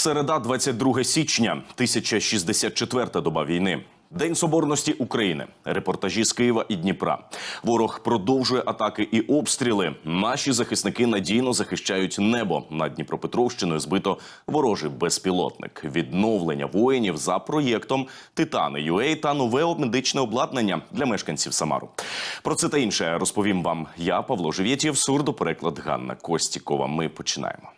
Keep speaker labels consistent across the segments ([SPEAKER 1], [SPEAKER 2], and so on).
[SPEAKER 1] Середа, 22 січня, 1064 доба війни. День соборності України. Репортажі з Києва і Дніпра. Ворог продовжує атаки і обстріли. Наші захисники надійно захищають небо. Над Дніпропетровщиною збито ворожий безпілотник. Відновлення воїнів за проєктом Титани ЮЕЙ та нове медичне обладнання для мешканців Самару. Про це та інше розповім вам я, Павло Живєтєв, сурдопереклад Ганна Костікова. Ми починаємо.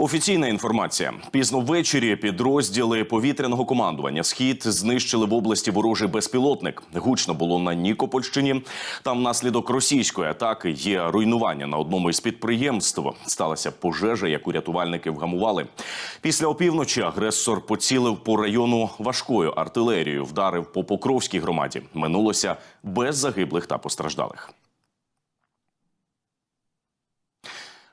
[SPEAKER 1] Офіційна інформація пізно ввечері підрозділи повітряного командування Схід знищили в області ворожий безпілотник. Гучно було на Нікопольщині. Там внаслідок російської атаки є руйнування на одному із підприємств. Сталася пожежа, яку рятувальники вгамували. Після опівночі агресор поцілив по району важкою артилерією, вдарив по Покровській громаді. Минулося без загиблих та постраждалих.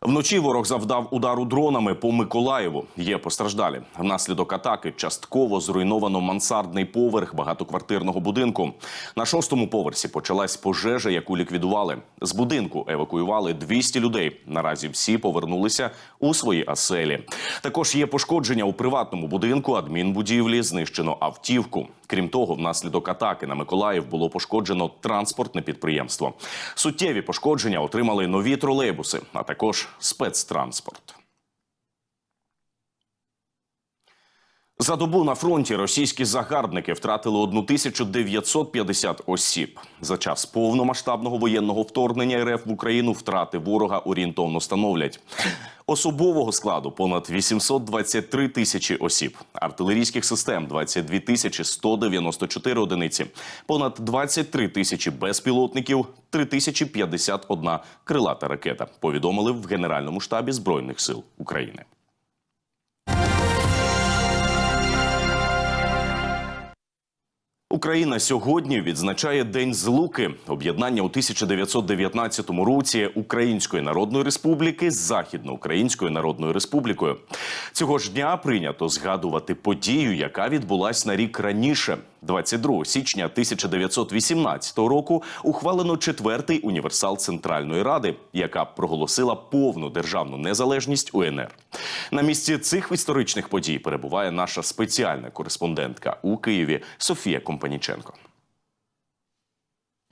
[SPEAKER 1] Вночі ворог завдав удару дронами по Миколаєву. Є постраждалі. Внаслідок атаки частково зруйновано мансардний поверх багатоквартирного будинку. На шостому поверсі почалась пожежа, яку ліквідували. З будинку евакуювали 200 людей. Наразі всі повернулися у свої оселі. Також є пошкодження у приватному будинку, адмінбудівлі, знищено автівку. Крім того, внаслідок атаки на Миколаїв було пошкоджено транспортне підприємство. Суттєві пошкодження отримали нові тролейбуси, а також спецтранспорт. За добу на фронті російські загарбники втратили 1950 осіб. За час повномасштабного воєнного вторгнення РФ в Україну втрати ворога орієнтовно становлять. Особового складу понад 823 тисячі осіб, артилерійських систем 22 тисячі 194 одиниці, понад 23 тисячі безпілотників, 3051 крилата ракета. Повідомили в Генеральному штабі Збройних сил України. Україна сьогодні відзначає День Злуки, об'єднання у 1919 році Української Народної Республіки з Західноукраїнською Народною Республікою. Цього ж дня прийнято згадувати подію, яка відбулась на рік раніше. 22 січня 1918 року ухвалено четвертий універсал Центральної Ради, яка проголосила повну державну незалежність УНР. На місці цих історичних подій перебуває наша спеціальна кореспондентка у Києві Софія Компаніченко.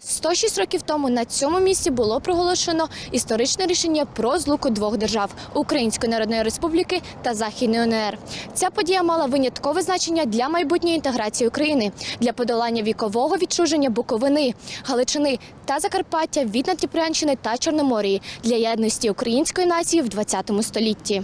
[SPEAKER 2] 106 років тому на цьому місці було проголошено історичне рішення про злуку двох держав Української Народної Республіки та Західної УНР. Ця подія мала виняткове значення для майбутньої інтеграції України, для подолання вікового відчуження Буковини, Галичини та Закарпаття від Надніпрянщини та Чорноморії для єдності української нації в 20 столітті.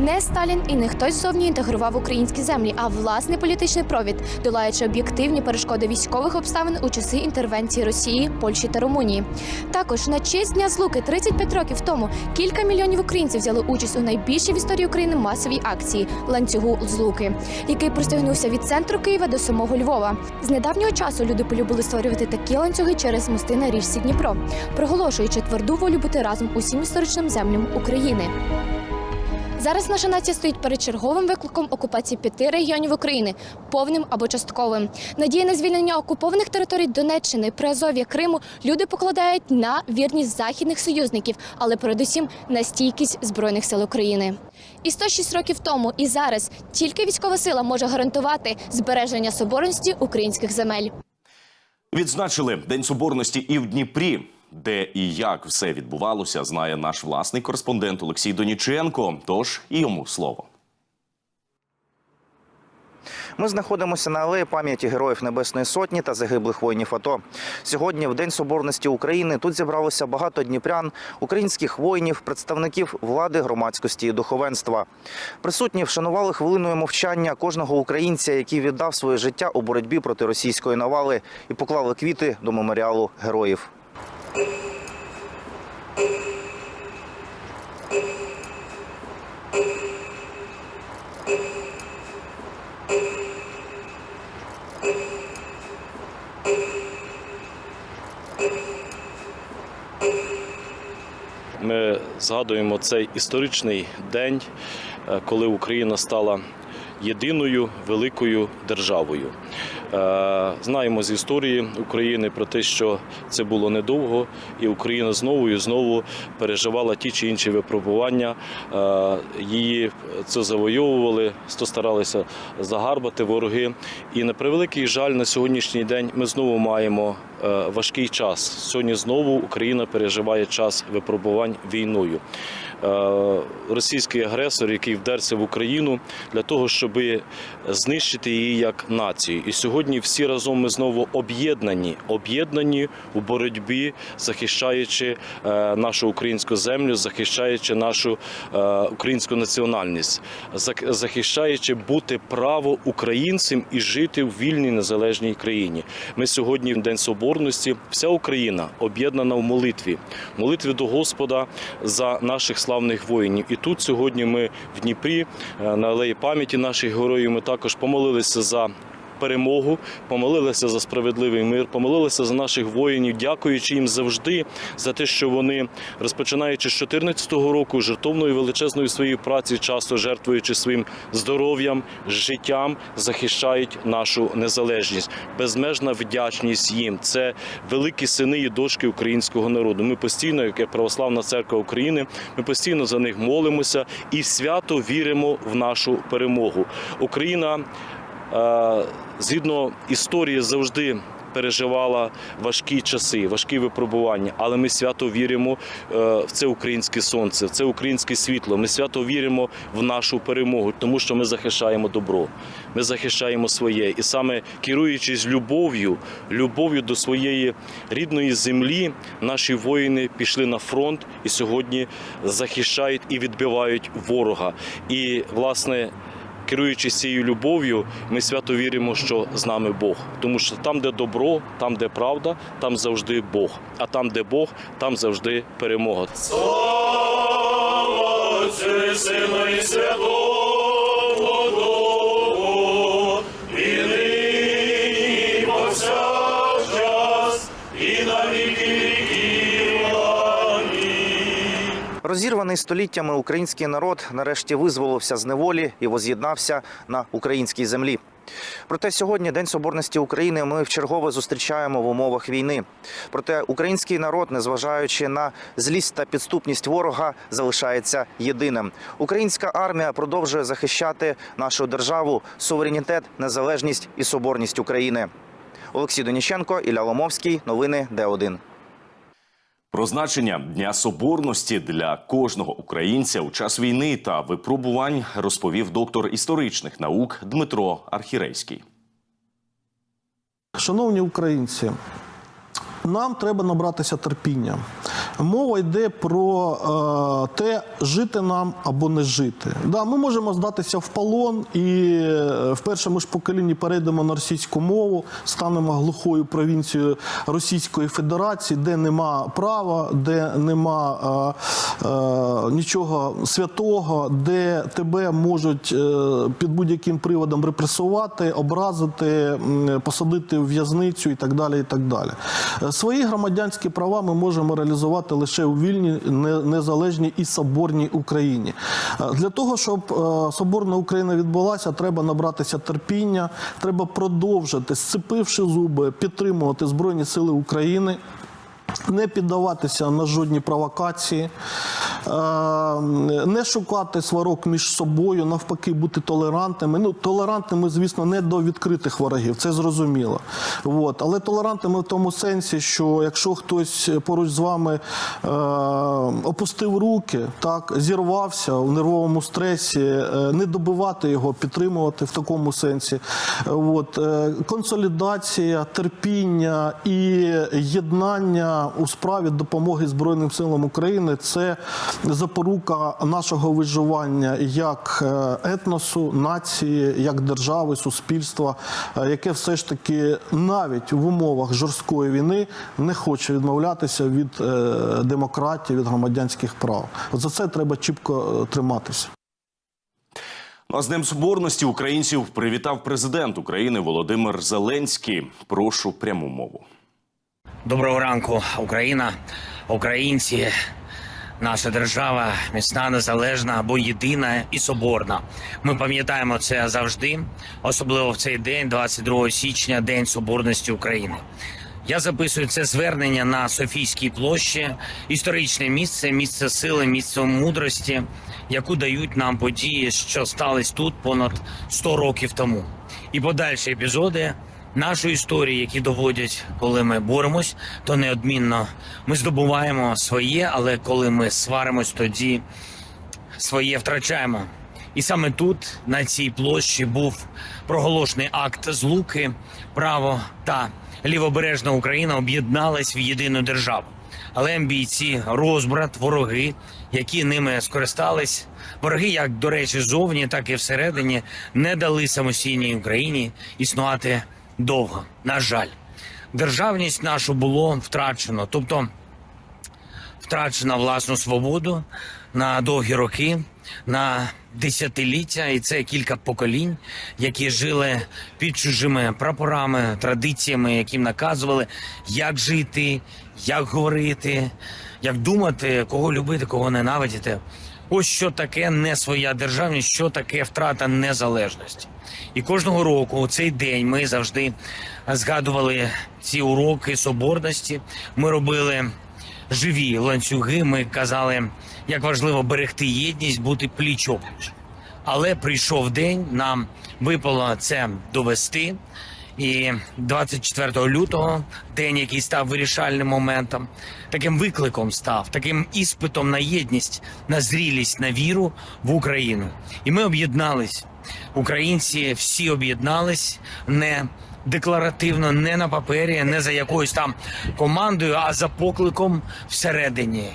[SPEAKER 2] Не Сталін і не хтось зовні інтегрував українські землі, а власний політичний провід, долаючи об'єктивні перешкоди військових обставин у часи інтервенції Росії, Польщі та Румунії. Також на честь дня злуки 35 років тому кілька мільйонів українців взяли участь у найбільшій в історії України масовій акції ланцюгу злуки, який простягнувся від центру Києва до самого Львова. З недавнього часу люди полюбили створювати такі ланцюги через мости на річці Дніпро, проголошуючи тверду волю бути разом усім історичним землям України. Зараз наша нація стоїть перед черговим викликом окупації п'яти регіонів України, повним або частковим. Надії на звільнення окупованих територій Донеччини, Приазов'я, Криму люди покладають на вірність західних союзників, але передусім на стійкість збройних сил України. І 106 років тому, і зараз тільки військова сила може гарантувати збереження соборності українських земель.
[SPEAKER 1] Відзначили День Соборності і в Дніпрі. Де і як все відбувалося, знає наш власний кореспондент Олексій Доніченко. Тож і йому слово.
[SPEAKER 3] Ми знаходимося на алеї пам'яті героїв Небесної Сотні та загиблих воїнів АТО. Сьогодні, в День Соборності України, тут зібралося багато дніпрян, українських воїнів, представників влади, громадськості і духовенства. Присутні вшанували хвилиною мовчання кожного українця, який віддав своє життя у боротьбі проти російської навали, і поклали квіти до меморіалу героїв.
[SPEAKER 4] Ми згадуємо цей історичний день, е, коли Україна стала єдиною великою державою. Е, Знаємо з історії України про те, що це було недовго, і Україна знову і знову переживала ті чи інші випробування. Е, Її це завойовували, то старалися загарбати вороги. І на превеликий жаль, на сьогоднішній день ми знову маємо важкий час. Сьогодні знову Україна переживає час випробувань війною. Е, Російський агресор, який вдерся в Україну для того, щоб знищити її як націю. І сьогодні всі разом ми знову об'єднані, об'єднані у боротьбі, захищаючи е, нашу українську землю, захищаючи нашу е, українську національність, захищаючи бути право українцям і жити в вільній незалежній країні. Ми сьогодні в День Соборності, вся Україна об'єднана в молитві, молитві до Господа за наших славних воїнів. І тут сьогодні ми в Дніпрі е, на алеї пам'яті наших героїв. Ми також помолилися за. Перемогу, помолилися за справедливий мир, помолилися за наших воїнів, дякуючи їм завжди за те, що вони, розпочинаючи з 2014 року, жертовною величезною своєю праці, часто жертвуючи своїм здоров'ям, життям, захищають нашу незалежність. Безмежна вдячність їм. Це великі сини і дочки українського народу. Ми постійно, як православна церква України, ми постійно за них молимося і свято віримо в нашу перемогу. Україна е, згідно історії завжди. Переживала важкі часи, важкі випробування, але ми свято віримо е, в це українське сонце, в це українське світло. Ми свято віримо в нашу перемогу, тому що ми захищаємо добро, ми захищаємо своє. І саме керуючись любов'ю, любов'ю до своєї рідної землі, наші воїни пішли на фронт і сьогодні захищають і відбивають ворога. І власне. Керуючись цією любов'ю, ми свято віримо, що з нами Бог. Тому що там, де добро, там, де правда, там завжди Бог. А там, де Бог, там завжди перемога. Слава Сину і Святому
[SPEAKER 3] Розірваний століттями український народ нарешті визволився з неволі і воз'єднався на українській землі. Проте сьогодні День Соборності України ми вчергове зустрічаємо в умовах війни. Проте український народ, незважаючи на злість та підступність ворога, залишається єдиним. Українська армія продовжує захищати нашу державу, суверенітет, незалежність і соборність України. Олексій Доніщенко, Ілля Ломовський. Новини Д1.
[SPEAKER 1] Про значення Дня Соборності для кожного українця у час війни та випробувань розповів доктор історичних наук Дмитро Архірейський.
[SPEAKER 5] Шановні українці, нам треба набратися терпіння. Мова йде про е, те, жити нам або не жити. Да, ми можемо здатися в полон і е, в першому ж поколінні перейдемо на російську мову, станемо глухою провінцією Російської Федерації, де нема права, де нема е, е, нічого святого, де тебе можуть е, під будь-яким приводом репресувати, образити, посадити в в'язницю і так далі. І так далі. Е, Свої громадянські права ми можемо реалізувати лише у вільній, не- незалежній і соборній Україні. Е, Для того, щоб е, соборна Україна відбулася, треба набратися терпіння, треба продовжити, сцепивши зуби, підтримувати Збройні Сили України. Не піддаватися на жодні провокації, е, не шукати сварок між собою, навпаки, бути толерантними. Ну, толерантними, звісно, не до відкритих ворогів, це зрозуміло. От. Але толерантними в тому сенсі, що якщо хтось поруч з вами е, опустив руки, так, зірвався в нервовому стресі, е, не добивати його, підтримувати в такому сенсі. От. Е, консолідація, терпіння і єднання у справі допомоги Збройним силам України це запорука нашого виживання як е, етносу, нації, як держави, суспільства, е, яке все ж таки навіть в умовах жорсткої війни не хоче відмовлятися від е, демократії, від громадянських прав. За це треба чіпко триматися.
[SPEAKER 1] Ну, а з Днем Соборності українців привітав президент України Володимир Зеленський. Прошу пряму мову.
[SPEAKER 6] Доброго ранку, Україна, українці. Наша держава міцна, незалежна або єдина і соборна. Ми пам'ятаємо це завжди, особливо в цей день, 22 січня, День Соборності України. Я записую це звернення на Софійській площі, історичне місце, місце сили, місце мудрості, яку дають нам події, що стались тут понад 100 років тому. І подальші епізоди нашої історії, які доводять, коли ми боремось, то неодмінно ми здобуваємо своє, але коли ми сваримось, тоді своє втрачаємо. І саме тут, на цій площі, був проголошений акт злуки, право та лівобережна Україна об'єднались в єдину державу. Але амбіції, розбрат, вороги, які ними скористались, вороги, як до речі, зовні, так і всередині, не дали самостійній Україні існувати довго. На жаль, державність нашу було втрачено. Тобто втрачена власну свободу на довгі роки, на десятиліття, і це кілька поколінь, які жили під чужими прапорами, традиціями, яким наказували, як жити, як говорити, як думати, кого любити, кого ненавидіти. Ось що таке не своя державність, що таке втрата незалежності. І кожного року у цей день ми завжди згадували ці уроки соборності. Ми робили живі ланцюги. Ми казали, як важливо берегти єдність, бути пліч-опліч. Але прийшов день, нам випало це довести. І 24 лютого, день, який став вирішальним моментом, таким викликом став, таким іспитом на єдність, на зрілість, на віру в Україну. І ми об'єднались. Українці всі об'єднались не декларативно, не на папері, не за якоюсь там командою, а за покликом всередині.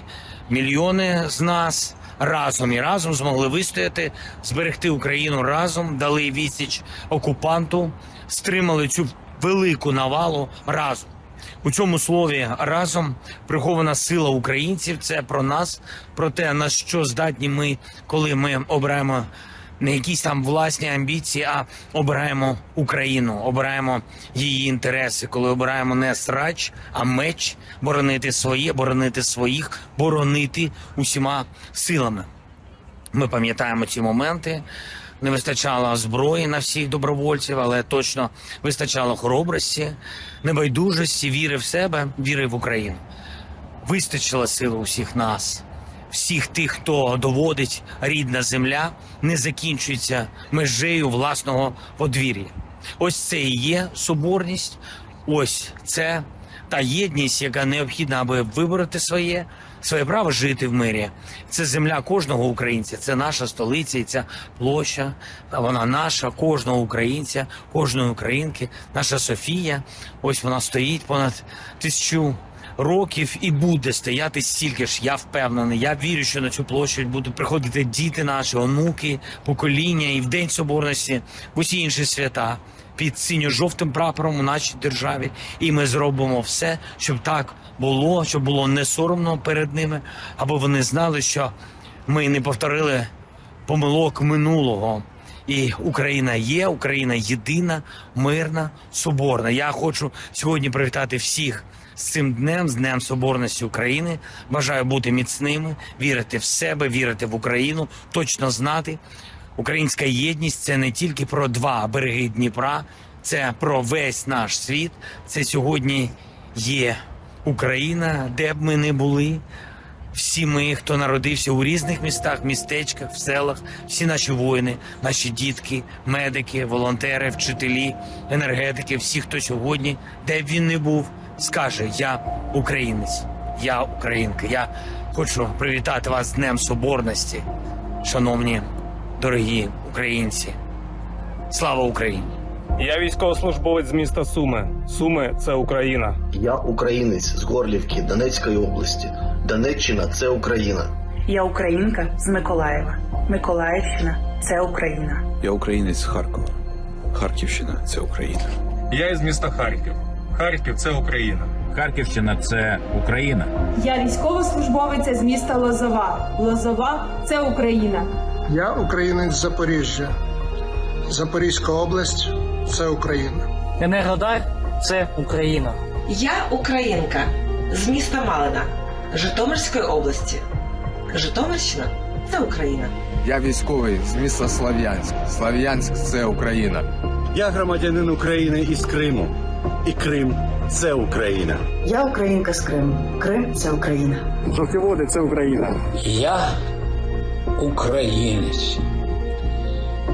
[SPEAKER 6] Мільйони з нас разом і разом змогли вистояти, зберегти Україну разом, дали відсіч окупанту, стримали цю велику навалу разом. У цьому слові разом прихована сила українців. Це про нас, про те, на що здатні ми, коли ми обираємо не якісь там власні амбіції, а обираємо Україну, обираємо її інтереси, коли обираємо не срач, а меч, боронити своє, боронити своїх, боронити усіма силами. Ми пам'ятаємо ці моменти. Не вистачало зброї на всіх добровольців, але точно вистачало хоробрості, небайдужості, віри в себе, віри в Україну. Вистачило сили усіх нас, всіх тих, хто доводить рідна земля, не закінчується межею власного подвір'я. Ось це і є соборність, ось це та єдність, яка необхідна, аби вибороти своє, своє право жити в мирі. Це земля кожного українця, це наша столиця, і ця площа. Вона наша, кожного українця, кожної українки, наша Софія. Ось вона стоїть понад тисячу років і буде стояти стільки ж. Я впевнений. Я вірю, що на цю площадь будуть приходити діти наші, онуки, покоління і в День Соборності, в усі інші свята під синьо-жовтим прапором у нашій державі. І ми зробимо все, щоб так було, щоб було не соромно перед ними, аби вони знали, що ми не повторили помилок минулого. І Україна є, Україна єдина, мирна, соборна. Я хочу сьогодні привітати всіх з цим днем, з Днем Соборності України. Бажаю бути міцними, вірити в себе, вірити в Україну, точно знати. Українська єдність це не тільки про два береги Дніпра, це про весь наш світ. Це сьогодні є Україна, де б ми не були. Всі ми, хто народився у різних містах, містечках, в селах, всі наші воїни, наші дітки, медики, волонтери, вчителі, енергетики, всі, хто сьогодні, де б він не був, скаже: Я українець, я українка. Я хочу привітати вас з Днем Соборності, шановні, дорогі українці. Слава Україні!
[SPEAKER 7] Я військовослужбовець з міста Суми. Суми це Україна.
[SPEAKER 8] Я українець з Горлівки Донецької області. Донеччина це Україна.
[SPEAKER 9] Я українка з Миколаєва. Миколаївщина це Україна.
[SPEAKER 10] Я українець з Харкова. Харківщина це Україна.
[SPEAKER 7] Я із міста Харків. Харків це Україна.
[SPEAKER 11] Харківщина це Україна.
[SPEAKER 12] Я військовослужбовиця з міста Лозова. Лозова це Україна.
[SPEAKER 13] Я українець з Запоріжжя. Запорізька область це Україна.
[SPEAKER 6] Енергодар це Україна.
[SPEAKER 14] Я українка з міста Малина Житомирської області. Житомирщина це Україна.
[SPEAKER 15] Я військовий з міста Слов'янськ. Слов'янськ це Україна.
[SPEAKER 16] Я громадянин України із Криму. І Крим це Україна.
[SPEAKER 9] Я українка з Криму. Крим це Україна.
[SPEAKER 16] Жовтіводи це Україна.
[SPEAKER 17] Я українець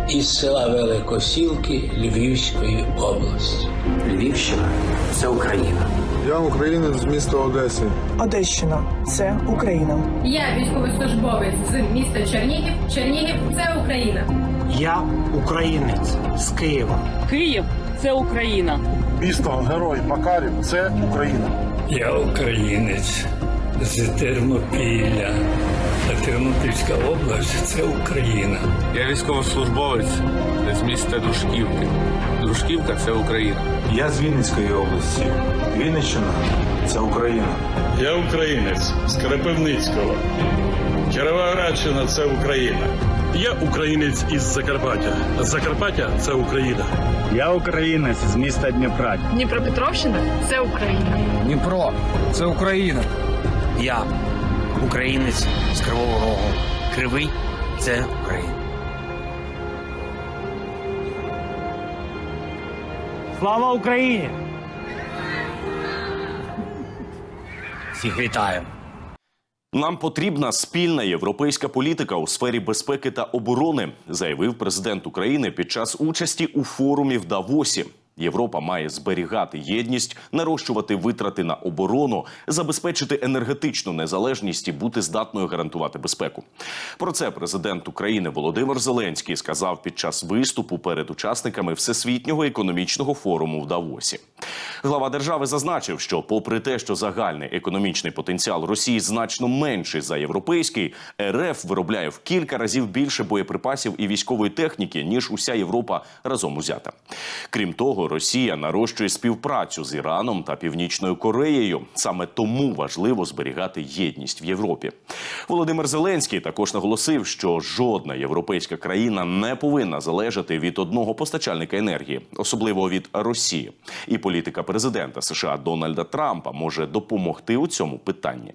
[SPEAKER 17] із села Великосілки Львівської області.
[SPEAKER 14] Львівщина це Україна.
[SPEAKER 15] Я українець з міста Одеси.
[SPEAKER 12] Одещина це Україна. Я військовослужбовець з міста Чернігів. Чернігів це Україна.
[SPEAKER 16] Я українець з Києва.
[SPEAKER 12] Київ це Україна.
[SPEAKER 13] Місто Герой Макарів це Україна.
[SPEAKER 17] Я українець з Тернопілля. Тернопільська область це Україна.
[SPEAKER 15] Я військовослужбовець з міста Дружківки. Дружківка це Україна.
[SPEAKER 10] Я з Вінницької області. Вінниччина це Україна.
[SPEAKER 16] Я українець з Кропивницького. Кіровоградщина це Україна. Я українець із Закарпаття. Закарпаття це Україна. Я українець з міста Дніпра.
[SPEAKER 12] Дніпропетровщина це Україна.
[SPEAKER 15] Дніпро це Україна.
[SPEAKER 6] Я українець з Кривого Рогу. Кривий це Україна.
[SPEAKER 16] Слава Україні!
[SPEAKER 6] Всіх вітаю.
[SPEAKER 1] Нам потрібна спільна європейська політика у сфері безпеки та оборони, заявив президент України під час участі у форумі в Давосі. Європа має зберігати єдність, нарощувати витрати на оборону, забезпечити енергетичну незалежність і бути здатною гарантувати безпеку. Про це президент України Володимир Зеленський сказав під час виступу перед учасниками всесвітнього економічного форуму в Давосі. Глава держави зазначив, що, попри те, що загальний економічний потенціал Росії значно менший за європейський, РФ виробляє в кілька разів більше боєприпасів і військової техніки ніж уся Європа разом узята. Крім того, Росія нарощує співпрацю з Іраном та Північною Кореєю. Саме тому важливо зберігати єдність в Європі. Володимир Зеленський також наголосив, що жодна європейська країна не повинна залежати від одного постачальника енергії, особливо від Росії. І політика президента США Дональда Трампа може допомогти у цьому питанні.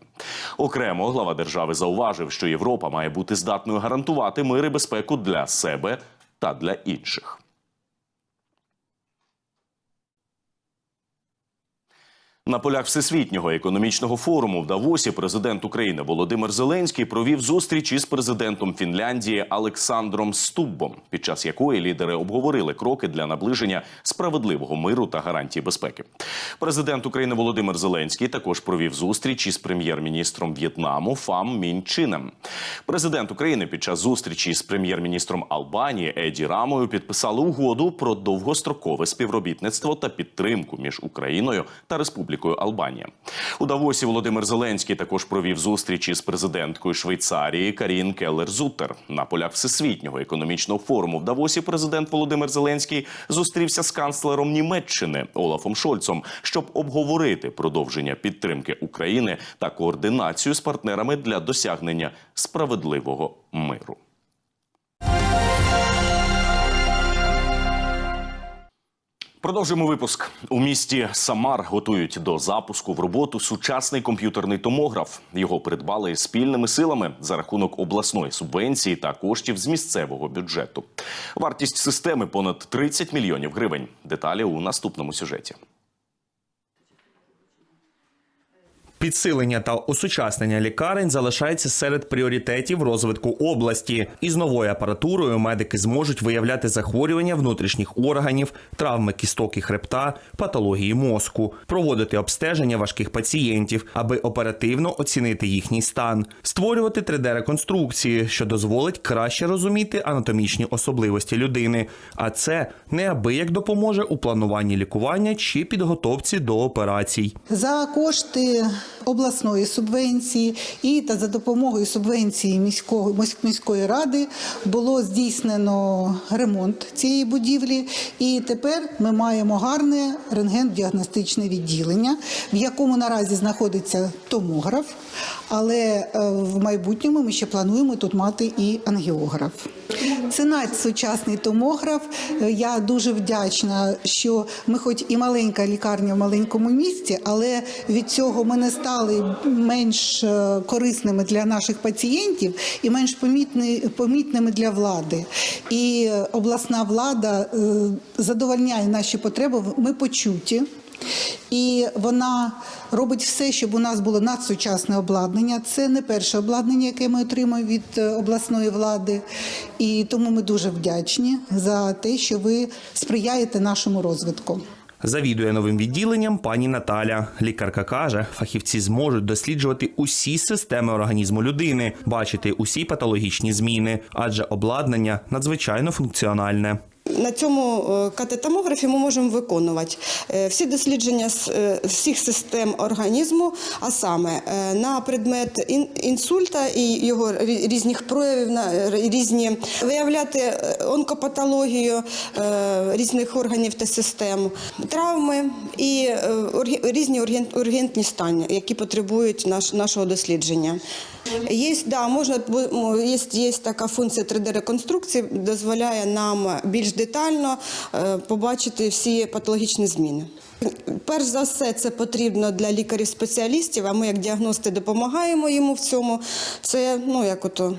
[SPEAKER 1] Окремо глава держави зауважив, що Європа має бути здатною гарантувати мир і безпеку для себе та для інших. На полях всесвітнього економічного форуму в Давосі президент України Володимир Зеленський провів зустріч із президентом Фінляндії Олександром Стуббом, під час якої лідери обговорили кроки для наближення справедливого миру та гарантії безпеки. Президент України Володимир Зеленський також провів зустріч із прем'єр-міністром В'єтнаму Фам Мін Чинем. Президент України під час зустрічі з прем'єр-міністром Албанії Еді Рамою підписали угоду про довгострокове співробітництво та підтримку між Україною та Республікою Албанія. У Давосі Володимир Зеленський також провів зустріч із президенткою Швейцарії Карін Келлер Зутер. На полях всесвітнього економічного форуму в Давосі президент Володимир Зеленський зустрівся з канцлером Німеччини Олафом Шольцом, щоб обговорити продовження підтримки України та координацію з партнерами для досягнення справедливого миру. Продовжуємо випуск. У місті Самар готують до запуску в роботу сучасний комп'ютерний томограф. Його придбали спільними силами за рахунок обласної субвенції та коштів з місцевого бюджету. Вартість системи понад 30 мільйонів гривень. Деталі у наступному сюжеті.
[SPEAKER 18] Підсилення та осучаснення лікарень залишається серед пріоритетів розвитку області. Із новою апаратурою медики зможуть виявляти захворювання внутрішніх органів, травми кісток і хребта, патології мозку, проводити обстеження важких пацієнтів, аби оперативно оцінити їхній стан, створювати 3D-реконструкції, що дозволить краще розуміти анатомічні особливості людини. А це неабияк допоможе у плануванні лікування чи підготовці до операцій.
[SPEAKER 19] За кошти обласної субвенції і та за допомогою субвенції міського міської ради було здійснено ремонт цієї будівлі. І тепер ми маємо гарне рентген-діагностичне відділення, в якому наразі знаходиться томограф. Але е, в майбутньому ми ще плануємо тут мати і ангіограф. Це надсучасний томограф. Е, Я дуже вдячна, що ми, хоч і маленька лікарня в маленькому місті, але від цього ми не стали менш е, корисними для наших пацієнтів і менш помітними для влади. І обласна влада е, задовольняє наші потреби. Ми почуті. І вона робить все, щоб у нас було надсучасне обладнання. Це не перше обладнання, яке ми отримуємо від е, обласної влади. І тому ми дуже вдячні за те, що ви сприяєте нашому розвитку.
[SPEAKER 18] Завідує новим відділенням пані Наталя. Лікарка каже, фахівці зможуть досліджувати усі системи організму людини, бачити усі патологічні зміни, адже обладнання надзвичайно функціональне.
[SPEAKER 20] На цьому е, КТ-томографі ми можемо виконувати е, всі дослідження е, всіх систем організму, а саме на предмет інсульта і його різних проявів, різні виявляти онкопатологію різних органів та систем, травми і різні ургентні стані, які потребують нашого дослідження. Є, да, можна є, є така функція 3D-реконструкції, дозволяє нам більш детально е, побачити всі патологічні зміни. Перш за все, це потрібно для лікарів-спеціалістів, а ми як діагности допомагаємо йому в цьому. Це ну як ото.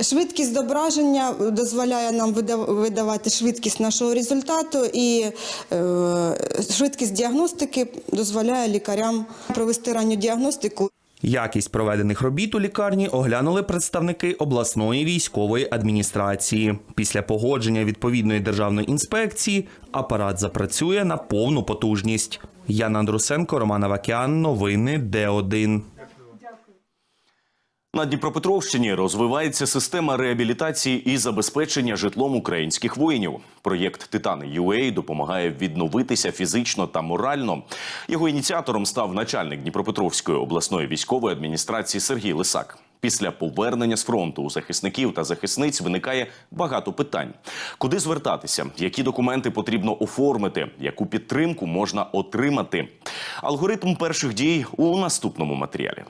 [SPEAKER 20] Швидкість зображення дозволяє нам видавати швидкість нашого результату, і е, швидкість діагностики дозволяє лікарям провести ранню діагностику.
[SPEAKER 18] Якість проведених робіт у лікарні оглянули представники обласної військової адміністрації. Після погодження відповідної державної інспекції апарат запрацює на повну потужність. Яна Андрусенко, Роман Авакян. Новини Д1.
[SPEAKER 1] На Дніпропетровщині розвивається система реабілітації і забезпечення житлом українських воїнів. Проєкт Титани UA допомагає відновитися фізично та морально. Його ініціатором став начальник Дніпропетровської обласної військової адміністрації Сергій Лисак. Після повернення з фронту у захисників та захисниць виникає багато питань: куди звертатися, які документи потрібно оформити, яку підтримку можна отримати. Алгоритм перших дій у наступному матеріалі.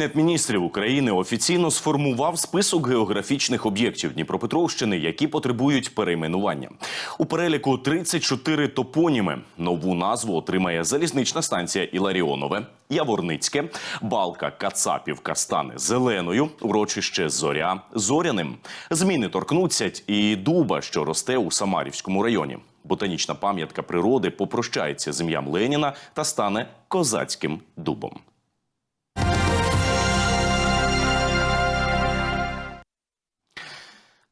[SPEAKER 1] Кабінет міністрів України офіційно сформував список географічних об'єктів Дніпропетровщини, які потребують перейменування. У переліку 34 топоніми. Нову назву отримає залізнична станція Іларіонове, Яворницьке, Балка, Кацапівка стане зеленою, урочище Зоря зоряним. Зміни торкнуться і дуба, що росте у Самарівському районі. Ботанічна пам'ятка природи попрощається з ім'ям Леніна та стане козацьким дубом.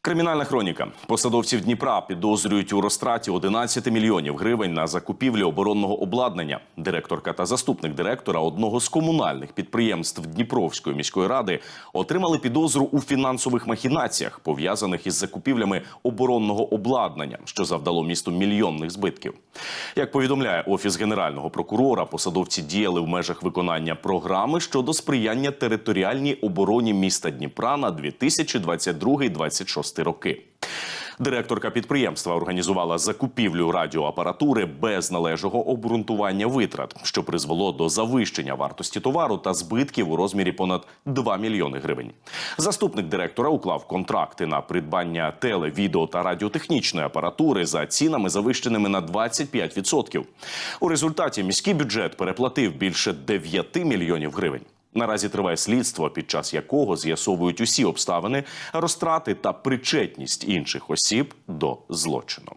[SPEAKER 1] Кримінальна хроніка. Посадовців Дніпра підозрюють у розтраті 11 мільйонів гривень на закупівлю оборонного обладнання. Директорка та заступник директора одного з комунальних підприємств Дніпровської міської ради отримали підозру у фінансових махінаціях, пов'язаних із закупівлями оборонного обладнання, що завдало місту мільйонних збитків. Як повідомляє офіс генерального прокурора, посадовці діяли в межах виконання програми щодо сприяння територіальній обороні міста Дніпра на 2022-2026 роки. Директорка підприємства організувала закупівлю радіоапаратури без належного обґрунтування витрат, що призвело до завищення вартості товару та збитків у розмірі понад 2 мільйони гривень. Заступник директора уклав контракти на придбання теле, відео та радіотехнічної апаратури за цінами завищеними на 25%. У результаті міський бюджет переплатив більше 9 мільйонів гривень. Наразі триває слідство, під час якого з'ясовують усі обставини, розтрати та причетність інших осіб до злочину.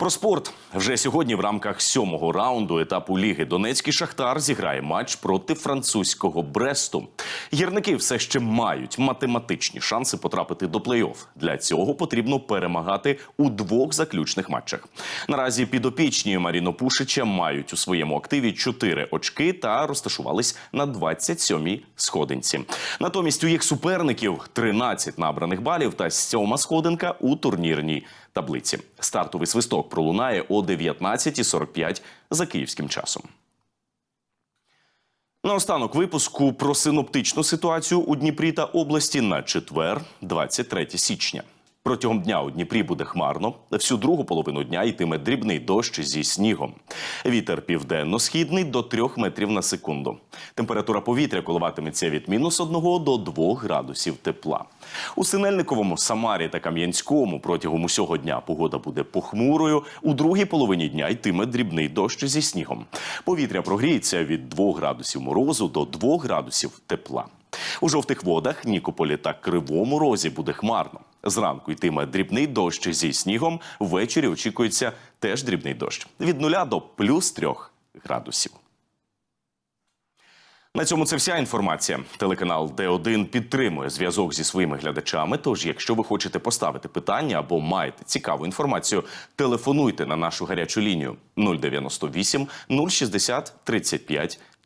[SPEAKER 1] Про спорт вже сьогодні в рамках сьомого раунду етапу ліги Донецький Шахтар зіграє матч проти французького Бресту. Гірники все ще мають математичні шанси потрапити до плей-офф. Для цього потрібно перемагати у двох заключних матчах. Наразі підопічні Маріно Пушича мають у своєму активі 4 очки та розташувались на 27-й сходинці. Натомість у їх суперників 13 набраних балів та сьома сходинка у турнірній таблиці. Стартовий свисток пролунає о 19.45 за київським часом. Наостанок випуску про синоптичну ситуацію у Дніпрі та області на четвер, 23 січня. Протягом дня у Дніпрі буде хмарно. Всю другу половину дня йтиме дрібний дощ зі снігом. Вітер південно-східний до 3 метрів на секунду. Температура повітря коливатиметься від мінус 1 до 2 градусів тепла. У Синельниковому, Самарі та Кам'янському протягом усього дня погода буде похмурою. У другій половині дня йтиме дрібний дощ зі снігом. Повітря прогріється від 2 градусів морозу до 2 градусів тепла. У жовтих водах, Нікополі та Кривому Розі буде хмарно. Зранку йтиме дрібний дощ зі снігом. Ввечері очікується теж дрібний дощ від нуля до плюс трьох градусів. На цьому це вся інформація. Телеканал Д1 підтримує зв'язок зі своїми глядачами. Тож, якщо ви хочете поставити питання або маєте цікаву інформацію, телефонуйте на нашу гарячу лінію 098 060 35